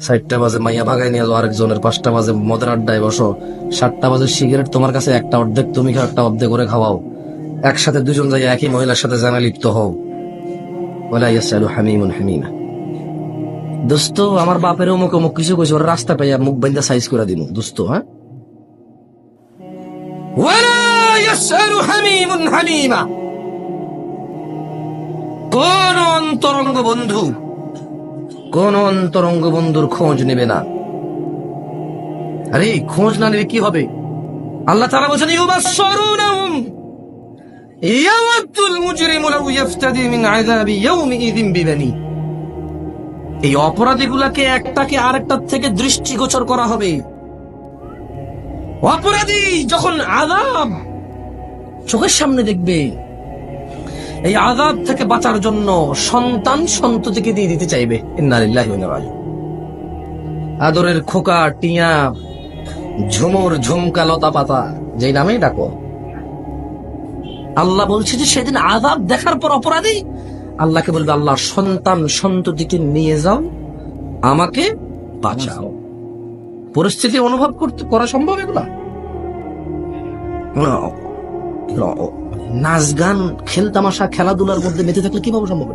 চারটা বাজে মাইয়া ভাগাই নিয়ে যাও আরেকজনের, পাঁচটা বাজে মদের আড্ডায় বসো। সাতটা বাজে সিগারেট তোমার কাছে, একটা অর্ধেক তুমি খাও, একটা অর্ধেক করে খাওয়াও। একসাথে দুজন যাই একই মহিলার সাথে জানা লিপ্ত হও। বলে হামিমুন হামিমা। দোস্ত, আমার বাপের অমুক অমুক কিছু কইছে, ওর রাস্তা পাইয়া মুখ বাইন্দা সাইজ করে দিমু। দোস্ত হ্যাঁ? কোন অন্তরঙ্গ বন্ধু কোন অন্তরঙ্গ বন্ধুর খোঁজ নেবে না। আরে, খোঁজ না নিলে কি হবে? আল্লাহ তারা বলছেন এই অপরাধীগুলাকে একটাকে আরেকটার থেকে দৃষ্টিগোচর করা হবে। অপরাধী যখন আযাব চোখের সামনে দেখবে এই আযাব থেকে বাঁচার জন্য সন্তান সন্ততিকে দিয়ে দিতে চাইবে। আদরের খোকা, টিয়া, ঝুমুর, ঝুমকা লতা পাতা যেই নামেই ডাকো। আল্লাহ বলছে যে সেদিন আযাব দেখার পর অপরাধী। আল্লাহকে বলবে, আল্লাহ, সন্তান সন্ততিকে নিয়ে যাও, আমাকে বাঁচাও। পরিস্থিতি অনুভব করতে করা সম্ভব এগুলা? নাচ গান খেল তামাশা খেলাধুলার মধ্যে মেতে থাকলে কীভাবে সম্ভব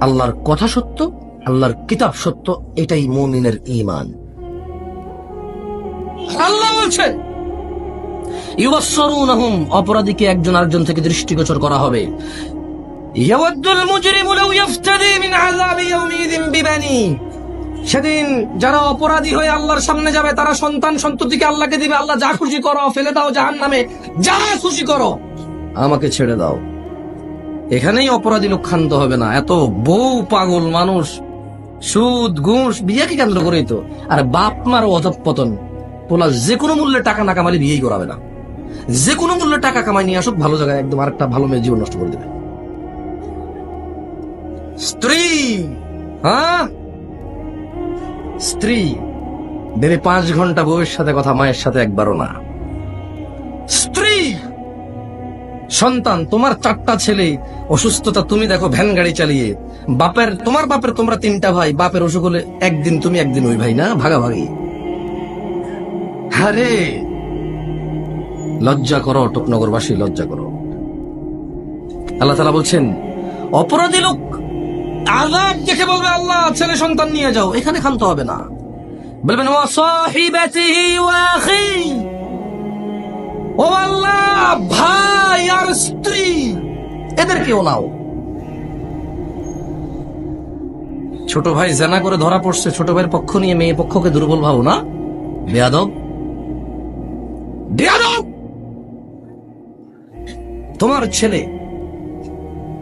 আল্লাহর কথা সত্য, আল্লাহর কিতাব সত্য, এটাই মুমিনের ঈমান। আল্লাহ বলছে ইউবাসসিরুনহুম অপরাধীকে একজন আরেকজন থেকে দৃষ্টিগোচর করা হবে। ইয়াওয়াদ্দুল মুজরিমু লাউ ইফতাদি মিন আযাবি ইয়াউমিযিন বিবানি। সেদিন যারা অপরাধী হয়ে আল্লাহর সামনে যাবে, তারা সন্তান সন্ততিকে আল্লাহকে দিবে, আল্লাহ যা খুশি করো, ফেলে দাও জাহান নামে যা খুশি করো। আমাকে ছেড়ে দাও। এখানেই অপরাধী লোক হবে না। এত বউ পাগল মানুষ, সুদ, ঘুষ, বিয়াকে কেন্দ্র করেই তো। আর বাপ মার অধপতন পোলা যে কোনো মূল্যে টাকা না কামালে বিয়েই করাবে না। যে কোনো মূল্যে টাকা কামাই নিয়ে আসুক, ভালো জায়গায় একদম আরেকটা ভালো মেয়ে জীবন নষ্ট করে দেবে। স্ত্রী হ্যাঁ? স্ত্রী, দেবে পাঁচ ঘণ্টা বউয়ের সাথে কথা, মায়ের সাথে একবারও না। স্ত্রী, সন্তান, তোমার চারটা ছেলে, অসুস্থতা, তুমি দেখো ভ্যান গাড়ি চালিয়ে। বাপের, তোমার বাপের তোমরা তিনটা ভাই, বাপের অসুখ হলে একদিন তুমি, একদিন ওই ভাই না, ভাগাভাগি। আরে, লজ্জা করো টুকনগরবাসী লজ্জা করো। আল্লাহ তালা বলছেন, অপরাধী লোক আজাব দেখে বলবে, আল্লাহ, ছেলে সন্তান নিয়ে যাও, এখানে ক্ষান্ত হবে না। বলবেন ও ও আল্লাহ, ভাই আর স্ত্রী, এদেরকেও নাও। ছোট ভাই জেনা করে ধরা পড়ছে, ছোট ভাইয়ের পক্ষ নিয়ে মেয়ে পক্ষকে দুর্বল ভাবো না। বেয়াদব। বেয়াদব! তোমার ছেলে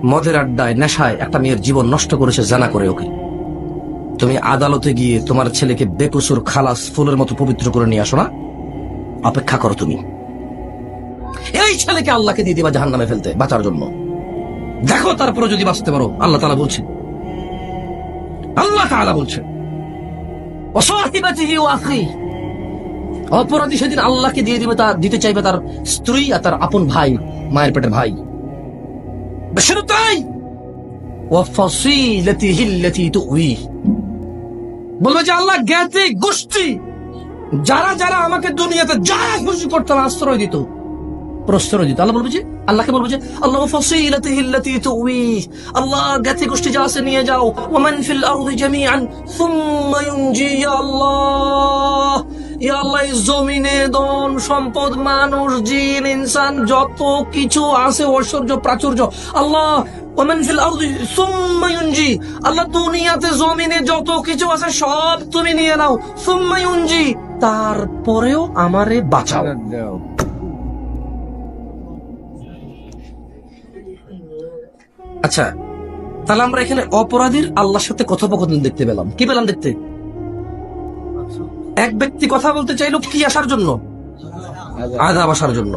মদের আড্ডায়, নেশায় একটা মেয়ের জীবন নষ্ট করেছে জানা করে ওকে। তুমি আদালতে গিয়ে তোমার ছেলেকে বেকসুর খালাস ফুলের মতো পবিত্র করে নিয়ে আসো না? অপেক্ষা করো তুমি। এই ছেলেকে আল্লাহকে দিয়ে দিবা জাহান নামে ফেলতে, বাঁচার জন্য। দেখো তারপরে যদি বাঁচতে পারো, আল্লাহ তালা বলছে। আল্লাহ তাআলা বলছে অপরাধী সেদিন আল্লাহকে দিয়ে দিবে তার, দিতে চাইবে তার স্ত্রী আর তার আপন ভাই, মায়ের পেটের ভাই। শুধু তাই বলবে যে আল্লাহ জ্ঞাতি, গোষ্ঠী, যারা যারা আমাকে দুনিয়াতে যা খুশি করতাম আশ্রয় দিত, প্রশ্রয় দিত। আল্লাহ বলবে যে, আল্লাহকে বলবে যে, আল্লাহ ফসিলাতি হিল্লাতি তুই আল্লাহ জ্ঞাতি গোষ্ঠী যা নিয়ে যাও। ওমান ফিল আরদি জামিআন, সুম্মা আল্লাহ। আল্লাহ জমিনে সম্পদ, মানুষ, জিন, ইনসান, যত কিছু আছে, ঐশ্বর্য, প্রাচুর্য, আল্লাহ আল্লাহ, দুনিয়াতে, জমিনে যত কিছু আছে, সব তুমি নিয়ে নাও তারপরেও আমারে বাঁচাও। আচ্ছা তাহলে আমরা এখানে অপরাধীর আল্লাহর সাথে কথোপকথন দেখতে পেলাম। কি পেলাম দেখতে? এক ব্যক্তি কথা বলতে চাইল কি আসার জন্য? আজাব আসার জন্য।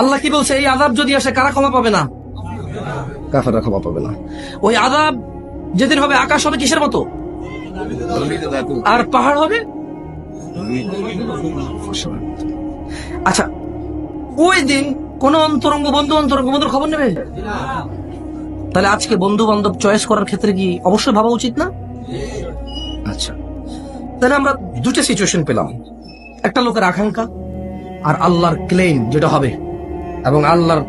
আল্লাহ কি বলছে এই আজাব যদি আসে কারা ক্ষমা পাবে না? কাফেররা ক্ষমা পাবে না। ওই আজাব যেদিন হবে আকাশ হবে কিসের মতো? আর পাহাড় হবে? আচ্ছা ওই দিন কোন অন্তরঙ্গ বন্ধু অন্তরঙ্গ বন্ধুর খবর নেবে? তাহলে আজকে বন্ধু বান্ধব চয়েস করার ক্ষেত্রে কি অবশ্যই ভাবা উচিত না? আচ্ছা। তাহলে আমরা দুটো সিচুয়েশন পেলাম। একটা লোকের আকাঙ্ক্ষা আর আল্লাহর ক্লেম যেটা হবে এবং আল্লাহর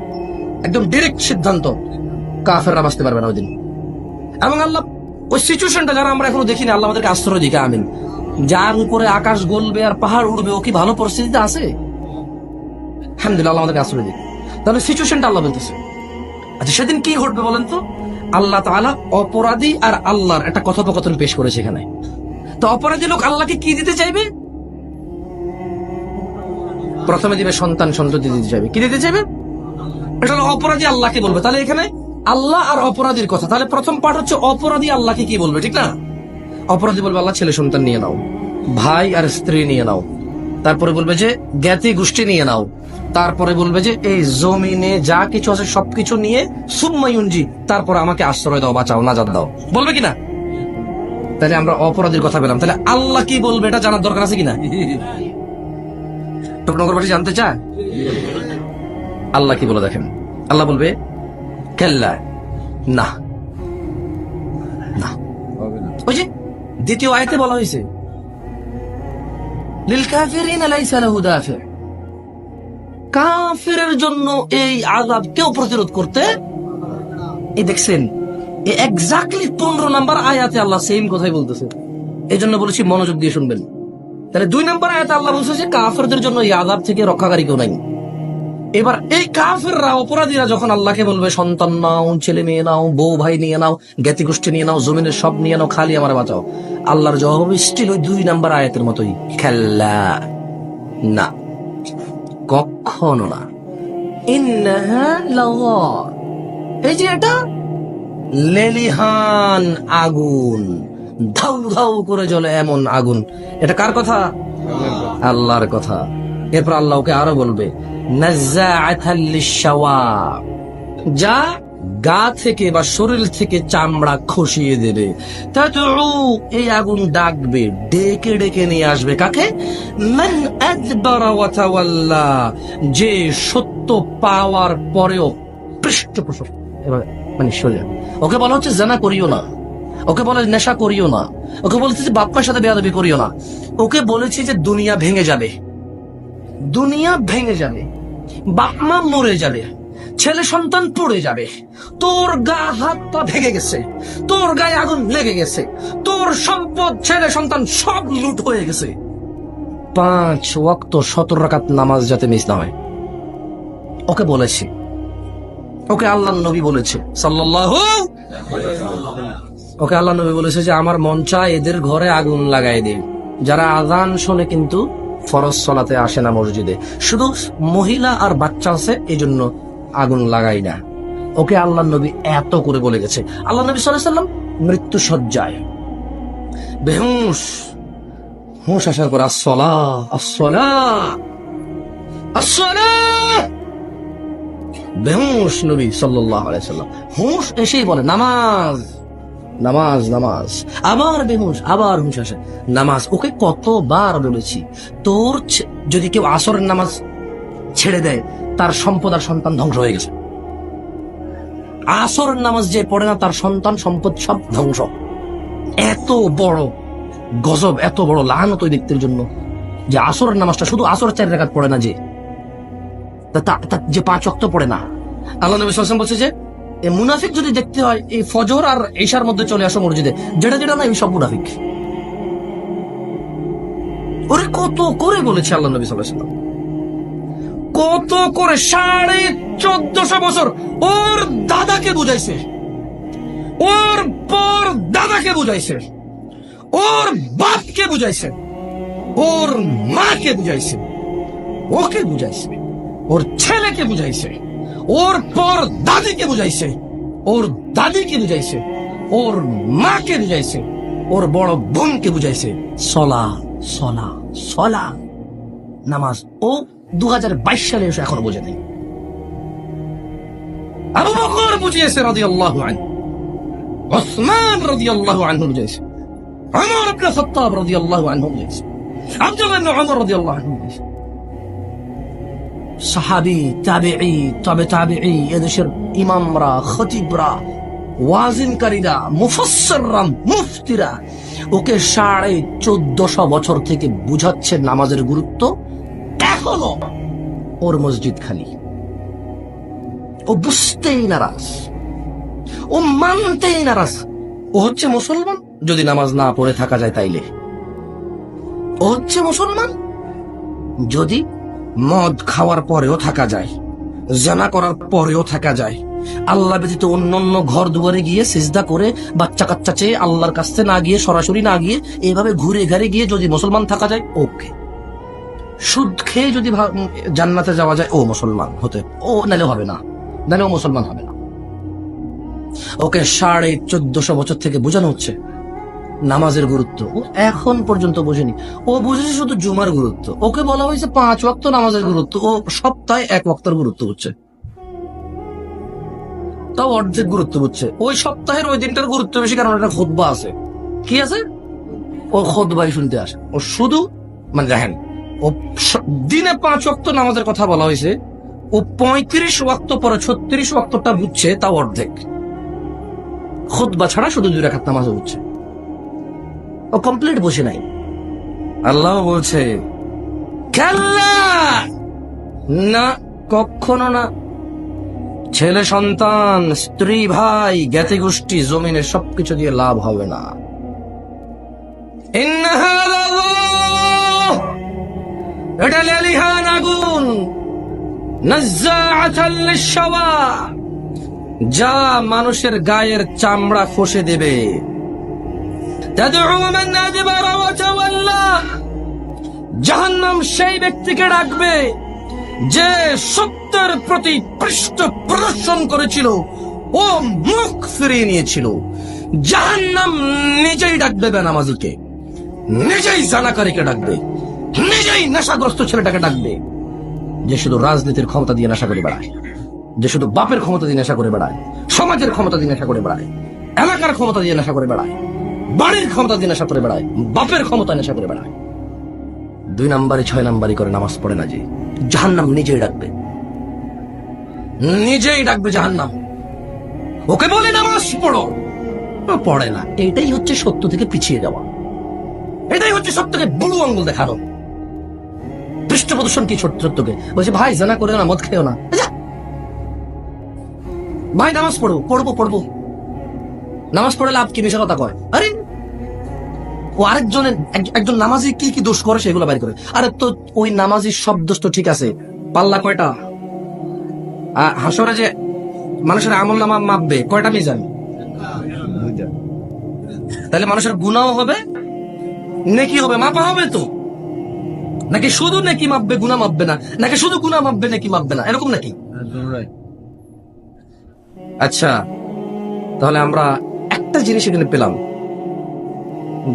একদম ডিরেক্ট সিদ্ধান্ত কাফেররা বাঁচতে পারবে না ওই দিন। এবং আল্লাহ ওই সিচুয়েশনটা যারা আমরা এখনও দেখিনি, আল্লাহ আমাদেরকে আশ্রয় দিকে, আমিন। যার উপরে আকাশ গলবে আর পাহাড় উড়বে, ও কি ভালো পরিস্থিতিতে আছে? আলহামদুলিল্লাহ, আল্লাহ আমাদেরকে আশ্রয় দিক। তাহলে সিচুয়েশনটা আল্লাহ বলতেছে। আচ্ছা সেদিন কি ঘটবে বলেন তো? আল্লাহ তাআলা অপরাধী আর আল্লাহর একটা কথোপকথন পেশ করেছে এখানে। তো অপরাধী লোক আল্লাহকে কি দিতে চাইবে? প্রথমে দিবে সন্তান সন্ততি দিতে চাইবে। কি দিতে চাইবে? এটা অপরাধী আল্লাহকে বলবে। তাহলে এখানে আল্লাহ আর অপরাধীর কথা। তাহলে প্রথম পার্ট হচ্ছে অপরাধী আল্লাহকে কি বলবে, ঠিক না? অপরাধী বলবে, আল্লাহ, ছেলে সন্তান নিয়ে নাও। ভাই আর স্ত্রী নিয়ে নাও। তারপরে বলবে যে, জ্ঞাতি গোষ্ঠী নিয়ে নাও। তারপরে বলবে যে, এই জমিনে যা কিছু আছে সবকিছু নিয়ে সুম্মায়ুনজি তারপর আমাকে আশ্রয় দাও, বাঁচাও, নাজাদ দাও। বলবে কিনা তাহলে আমরা অপরাধীর কথা পেলাম তাহলে আল্লাহ কি বলবে এটা জানার দরকার আছে কিনা? টুকনগরবাসী জানতে চায়? আল্লাহ কি বলে দেখেন? আল্লাহ বলবে, কেল্লা, না। ওই যে দ্বিতীয় আয়তে বলা হয়েছে কাফিরের জন্য এই আযাব কেউ প্রতিরোধ করতে এই দেখছেন এক্স্যাক্টলি পনেরো নাম্বার আয়াতে আল্লাহ সেম কথাই বলতেছে। এই জন্য বলেছি, মনোযোগ দিয়ে শুনবেন। তাহলে দুই নাম্বার আয়াতে আল্লাহ বলছে যে, কাফেরদের জন্য এই আযাব থেকে রক্ষাকারী কেউ নাই। এবার এই কাফেররা, অপরাধীরা যখন আল্লাহকে বলবে, সন্তান নাও, ছেলে মেয়ে নাও, বউ ভাই নিয়ে নাও জ্ঞাতি গোষ্ঠী নিয়ে নাও, জমিনের সব নিয়ে নাও, খালি আমার বাঁচাও। আল্লাহর জবাব স্টিল ওই দুই নাম্বার আয়াতের মতোই। খেলা। না। কখনো না। এই যে এটা লেলিহান আগুন। ধাউ ধাউ করে জ্বলে এমন আগুন। এটা কার কথা? আল্লাহর কথা। এরপর আল্লাহ ওকে আরও বলবে। যা গা থেকে বা শরীর থেকে চামড়া খসিয়ে দেবে। এই আগুন ডাকবে, ডেকে ডেকে নিয়ে আসবে কাকে? যে সত্য পাওয়ার পরেও পৃষ্ঠপোষক। এবার মানে সরে ওকে বলা হচ্ছে জানা করিও না। ওকে বলে নেশা করিও না। ওকে বলছে যে বাপ্পার সাথে বেয়াদবি করিও না। ওকে বলেছে যে দুনিয়া ভেঙে যাবে। দুনিয়া ভেঙে যাবে। বাপ মা মরে যাবে। ছেলে সন্তান পড়ে যাবে। তোর গা হাত পা ভেঙে গেছে। তোর গায়ে আগুন লেগে গেছে। তোর সম্পদ, ছেলে সন্তান সব লুট হয়ে গেছে। পাঁচ ওয়াক্ত সতেরো রাকাত নামাজ যাতে মিস না হয়। ওকে বলেছি। ওকে আল্লাহ নবী বলেছে। সাল্লাল্লাহু ওকে আল্লাহ নবী বলেছে যে আমার মন চায় এদের ঘরে আগুন লাগাই দে যারা আজান শোনে কিন্তু ফরজ সলাতে আসে না মসজিদে। শুধু মহিলা আর বাচ্চা আছে এই জন্য আগুন লাগাই না। ওকে আল্লাহ নবী এত করে বলে গেছে। আল্লাহ নবী সাল্লাহ সাল্লাম মৃত্যু সজ্জায় বেহুশ হুঁশ আসার পর আসলা আসলা আসলা বেহুশ নবী সাল্লাহ আলাইসাল্লাম হুঁশ এসেই বলে, নামাজ। নামাজ নামাজ। আবার বেহুশ, আবার হুঁশ আসে। নামাজ, ওকে কতবার বলেছি, তোর যদি কেউ আসরের নামাজ ছেড়ে দেয়, তার সম্পদ আর সন্তান ধ্বংস হয়ে গেছে। আসরের নামাজ যে পড়ে না, তার সন্তান সম্পদ সব ধ্বংস। এত বড় গজব, এত বড় ওই ব্যক্তির জন্য যে আসরের নামাজটা শুধু আসর চার রেখাত পড়ে না যে যে পাঁচ অক্ত পড়ে না। আল্লাহ নবী ওয়াসাল্লাম বলছে যে, এই মুনাফিক যদি দেখতে হয়, এই ফজর আর ঈশার মধ্যে চলে আসো মসজিদে, যেটা যেটা না, এই সব মুনাফিক। ওরে কত করে বলেছে আল্লাহ নবী সাল্লাল্লাহু কত করে, সাড়ে চোদ্দশো বছর ওর দাদাকে বুঝাইছে। ওর পর দাদাকে বুঝাইছে। ওর বাপকে বুঝাইছে। ওর মাকে বুঝাইছে। ওকে বুঝাইছে। ওর ছেলেকে বুঝাইছে। ওর পর দাদিকে বুঝাইছে। ওর দাদিকে বুঝাইছে। ওর মাকে বুঝাইছে। ওর বড় বোনকে বুঝাইছে। সলা সলা সলা। নামাজ ও দু সালে এসে এখনও বোঝে নাই। আবু বকর বুঝিয়েছে রাদিয়াল্লাহু আনহু। ওসমান রাদিয়াল্লাহু আনহু বুঝাইছে ওমর ইবনে খাত্তাব রাদিয়াল্লাহু আনহু বুঝাইছে আব্দুল্লাহ ইবনে ওমর রাদিয়াল্লাহু আনহু বুঝাইছে সাহাবি, তাবেঈ, তবে তাবেঈ, এদেশের ইমামরা, খতিবরা, ওয়াজিনকারীরা মুফসররা মুফতিরা, ওকে সাড়ে চোদ্দশো বছর থেকে বুঝাচ্ছে নামাজের গুরুত্ব। এখনও ওর মসজিদ খালি। ও বুঝতেই নারাজ। ও মানতেই নারাজ। ও হচ্ছে মুসলমান? যদি নামাজ না পড়ে থাকা যায় তাইলে। ও হচ্ছে মুসলমান? যদি মদ খাওয়ার পরেও থাকা যায়, জানা করার পরেও থাকা যায়। আল্লাহ ব্যতীত অন্য অন্য ঘর দুয়ারে গিয়ে সিজদা করে বাচ্চা কাচ্চা চেয়ে আল্লাহর কাছে না গিয়ে, সরাসরি না গিয়ে এইভাবে ঘুরে ঘাড়ে গিয়ে যদি মুসলমান থাকা যায়, ওকে। সুদ খেয়ে যদি জান্নাতে যাওয়া যায়, ও মুসলমান হতে, ও নালে হবে না। নালে ও মুসলমান হবে না। ওকে, সাড়ে চোদ্দশো বছর থেকে বোঝানো হচ্ছে নামাজের গুরুত্ব। ও এখন পর্যন্ত বোঝেনি। ও বুঝেছে শুধু জুমার গুরুত্ব। ওকে বলা হয়েছে পাঁচ ওয়াক্ত নামাজের গুরুত্ব। ও সপ্তাহে এক ওয়াক্তের গুরুত্ব হচ্ছে তাও অর্ধেক গুরুত্ব বুঝছে। ওই সপ্তাহের ওই দিনটার গুরুত্ব বেশি কারণ একটা খোদবা আছে। কি আছে? ও খোদবাই শুনতে আসে। ও শুধু মানে দেখেন, ও দিনে পাঁচ ওয়াক্ত নামাজের কথা বলা হয়েছে। ও পঁয়ত্রিশ ওয়াক্ত পরে ছত্রিশ ওয়াক্তটা বুঝছে, তাও অর্ধেক। খুতবা ছাড়া শুধু দুই রাখাত নামাজও বুঝছে। ও কমপ্লিট বসে নাই। আল্লাহ বলছে না, কখনো না। ছেলে, সন্তান, স্ত্রী, ভাই, জ্ঞাতি গোষ্ঠী জমিনের সবকিছু দিয়ে লাভ হবে না। যা মানুষের গায়ের চামড়া খসে দেবে। জাহান্নাম সেই ব্যক্তিকে ডাকবে যে সত্যের প্রতি পৃষ্ঠ প্রদর্শন করেছিল ও মুখ ফিরিয়ে নিয়েছিল। জাহান্নাম নিজেই ডাকবে বেনামাজিকে। নিজেই জানাকারীকে ডাকবে। নিজেই নেশাগ্রস্ত ছেলেটাকে ডাকবে। যে শুধু রাজনীতির ক্ষমতা দিয়ে নেশা করে বেড়ায়। যে শুধু বাপের ক্ষমতা দিয়ে নেশা করে বেড়ায়। সমাজের ক্ষমতা দিয়ে নেশা করে বেড়ায়। এলাকার ক্ষমতা দিয়ে নেশা করে বেড়ায়। বাড়ির ক্ষমতা দিয়ে নেশা করে বেড়ায়, বাপের ক্ষমতা নেশা করে বেড়ায়। দুই নাম্বারে, ছয় নাম্বারি করে নামাজ পড়ে না যে, জাহান্নাম নিজেই ডাকবে। নিজেই ডাকবে জাহান্নাম। ওকে বলে নামাজ পড়ো। পড়ে না। এটাই হচ্ছে সত্য থেকে পিছিয়ে যাওয়া। এটাই হচ্ছে সত্যকে বুড়ো আঙ্গুল দেখানো। পৃষ্ঠ প্রদর্শন কি সত্যকে? বলছে, ভাই, জানা করে না, মদ খেও না। ভাই, নামাজ পড়ো, পড়ব পড়ব। নামাজ পড়ে লাভ কি? মিশা কথা কয়। আরে ও আরেকজনের একজন নামাজি কি কি দোষ করে সেগুলো বাইর করে। আরে তো ওই নামাজির সব দোষ তো ঠিক আছে। পাল্লা কয়টা? হাসরে যে মানুষের আমল নামা মাপবে, কয়টা মিজান? তাহলে মানুষের গুণাও হবে, নেকি হবে, মাপা হবে তো। নাকি শুধু নেকি মাপবে গুণা মাপবে না? নাকি শুধু গুণা মাপবে, নেকি মাপবে না? এরকম নাকি? আচ্ছা তাহলে আমরা একটা জিনিস এখানে পেলাম।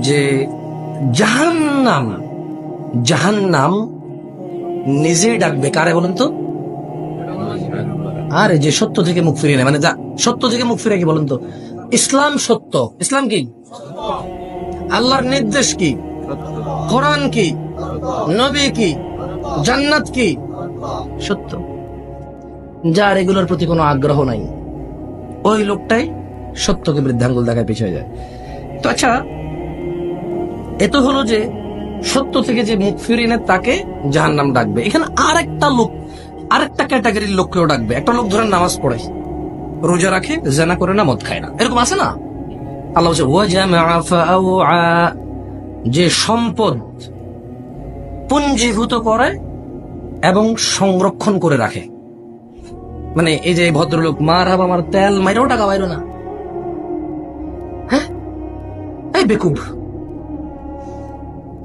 যে জাহান্নাম জাহান্নাম নিজেই ডাকবে। কারে বলেন তো? আরে, যে সত্য থেকে মুখ ফিরিয়ে নেয়। মানে যা সত্য থেকে মুখ ফিরে কি বলেন তো? ইসলাম সত্য। ইসলাম কি? আল্লাহর নির্দেশ কি? কোরআন কি? নবী কি? জান্নাত কি? সত্য। যার এগুলোর প্রতি কোনো আগ্রহ নাই, ওই লোকটাই সত্যকে বৃদ্ধাঙ্গুল দেখায় পিছিয়ে যায়। তো আচ্ছা এ তো হলো যে সত্য থেকে যে মুখ ফিরিয়ে নেয় তাকে জাহান নাম ডাকবে। এখানে আর একটা লোক, আরেকটা ক্যাটাগরির লোককেও ডাকবে। একটা লোক ধরেন নামাজ পড়ে, রোজা রাখে, জেনা করে না, মদ খায় না। এরকম আছে না? আল্লাহ যে সম্পদ পুঞ্জীভূত করে এবং সংরক্ষণ করে রাখে। মানে এই যে ভদ্রলোক, মার হাব আমার তেল, মাইরেও টাকা বাইরো না। হ্যাঁ? এই বেকুব।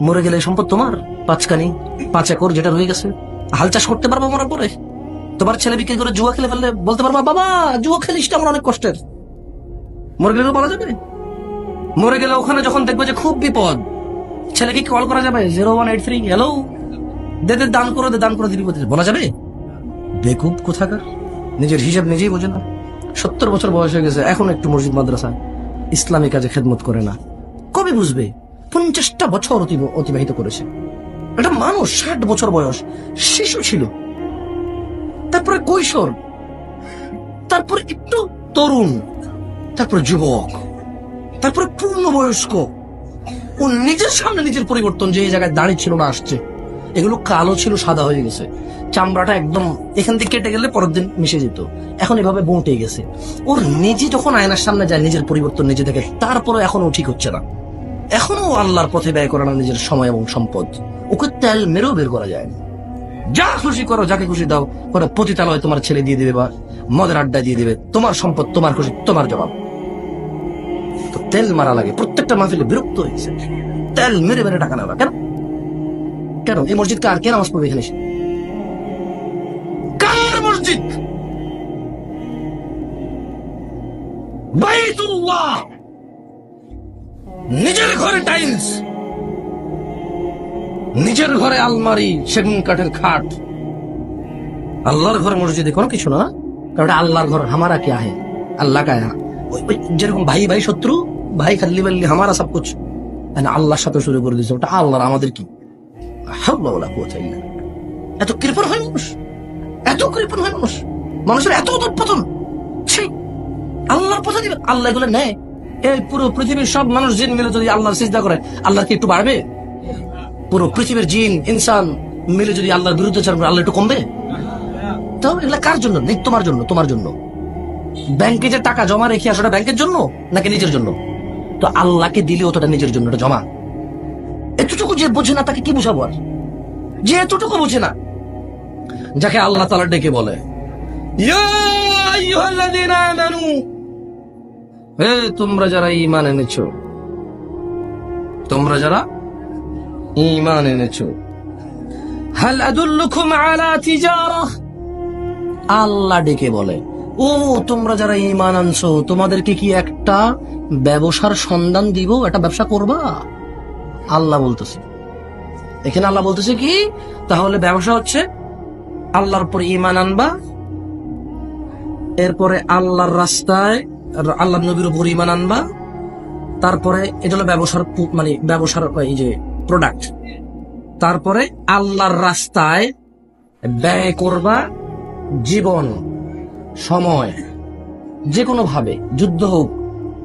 মরে গেলে সম্পদ তোমার? পাঁচকানি পাঁচ একর যেটা রয়ে গেছে। হাল চাষ করতে পারব মরার পরে? তোমার ছেলে বিক্রি করে জুয়া খেলে ফেললে বলতে পারবা, বাবা, জুয়া খেলিসটা আমার অনেক কষ্টের। মরে গেলে তো বলা যাবে? মরে গেলে ওখানে যখন দেখবে যে খুব বিপদ, ছেলেকে কল করা যাবে? Zero one eight three hello দে দে, দান করে, দে, দান করে দিবি বলা যাবে? বেকুব কোথাকার? নিজের হিসাব নিজেই বোঝে না। সত্তর বছর বয়স হয়ে গেছে, এখন একটু মসজিদ, মাদ্রাসা, ইসলামী কাজে খেদমত করে না। কবে বুঝবে? পঞ্চাশটা বছর অতিবাহিত করেছে। একটা মানুষ ষাট বছর বয়স, শিশু ছিল। তারপরে কৈশোর, তারপরে একটু তরুণ, তারপরে যুবক, তারপরে পূর্ণবয়স্ক। ও নিজের সামনে নিজের পরিবর্তন যে জায়গায় দাঁড়িয়ে ছিল না, আসছে। এগুলো কালো ছিল, সাদা হয়ে গেছে। চামড়াটা একদম এখান থেকে কেটে গেলে পরের দিন মিশে যেত। এখন এভাবে বঁটে গেছে। ওর নিজে যখন আয়নার সামনে যায়, নিজের পরিবর্তন নিজে দেখে তারপরে এখনও ঠিক হচ্ছে না। এখনও আল্লাহর পথে ব্যয় করে না নিজের সময় এবং সম্পদ। ওকে তেল মেরেও বের করা যায় না যা খুশি করো, যাকে খুশি দাও, কোনো পতিতালয় তোমার ছেলে দিয়ে দিবে বা মদের আড্ডা দিয়ে দিবে। তোমার সম্পদ, তোমার খুশি, তোমার জবাব। তো তেল মারা লাগে। প্রত্যেকটা মাহফিলে বিরক্ত হয়েছে তেল মেরে মেরে টাকা নেওয়া। কেন? কেন? এই মসজিদ কার কে নামাজ পড়বে এখানে কার মসজিদ? বাইতুল্লাহ! নিজের ঘরে টাইলস। নিজের ঘরে আলমারি, সেগুন কাঠের খাট। আল্লাহর ঘর মসজিদে কোনো কিছু না। কারণ আল্লাহর ঘর হামারা কে আহে? আল্লাহ কা যেরকম ভাই ভাই শত্রু, ভাই খাল্লি বাল্লি হামারা সব কুছ। মানে আল্লাহর সাথে শুরু করে দিয়েছে ওটা আল্লাহর, আমাদের কি। এত কৃপণ হয় মানুষ। এত কৃপণ হয় মানুষ। মানুষের এত উৎপাদন। আল্লাহর পথে দিবে। আল্লাহ এগুলো নেয়। এই পুরো পৃথিবীর সব মানুষ জিন মিলে যদি আল্লাহর সিজদা করে আল্লাহ কি একটু বাড়বে? পুরো পৃথিবীর জিন, ইনসান মিলে যদি আল্লাহর বিরুদ্ধে চান আল্লাহ একটু কমবে? কার জন্য? তোমার জন্য তোমার জন্য। ব্যাংকে যে টাকা জমা রেখে ব্যাংকের জন্য নাকি নিজের জন্য? তো আল্লাহকে দিলে ওটা নিজের জন্য ওটা জমা। এতটুকু যে বোঝে না, তাকে কি বুঝাবো আর? যে এতটুকু বোঝে না, যাকে আল্লাহ তালা ডেকে বলে, ইয়া আইয়ুহাল্লাযীনা আমানু তোমরা যারা ঈমান এনেছো, তোমরা যারা ঈমান এনেছো আল্লাহ ডেকে বলে, ও, তোমরা যারা ঈমান আনছো, তোমাদেরকে কি একটা ব্যবসার সন্ধান দিব, একটা ব্যবসা করবা? আল্লাহ বলতেছে। এখানে আল্লাহ বলতেছে কি, তাহলে ব্যবসা হচ্ছে আল্লাহর উপর ইমান আনবা, এরপরে আল্লাহর রাস্তায় আল্লাহ নবীর উপর ইমান আনবা, তারপরে এটা হলো ব্যবসার মানে ব্যবসার, এই যে প্রোডাক্ট তারপরে আল্লাহর রাস্তায় ব্যয় করবা জীবন, সময় যে কোনো ভাবে, যুদ্ধ হোক,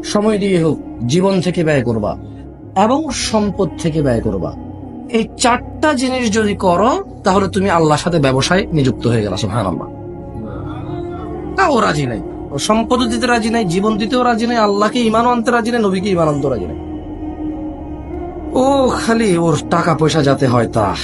সময় দিয়ে হোক, জীবন থেকে ব্যয় করবা এবং সম্পদ থেকে ব্যয় করবা। এই চারটা জিনিস যদি করো, তাহলে তুমি আল্লাহর সাথে ব্যবসায় নিযুক্ত হয়ে গেল সুহান আল্লাহ তা ও রাজি নাই। সম্পদ দিতে রাজি নাই, জীবন দিতেও রাজি নাই, আল্লাহকে ইমান আনতে রাজি নাই, নবীকে ইমান আনতে রাজি নাই। ও খালি ওর টাকা পয়সা যাতে হয় তা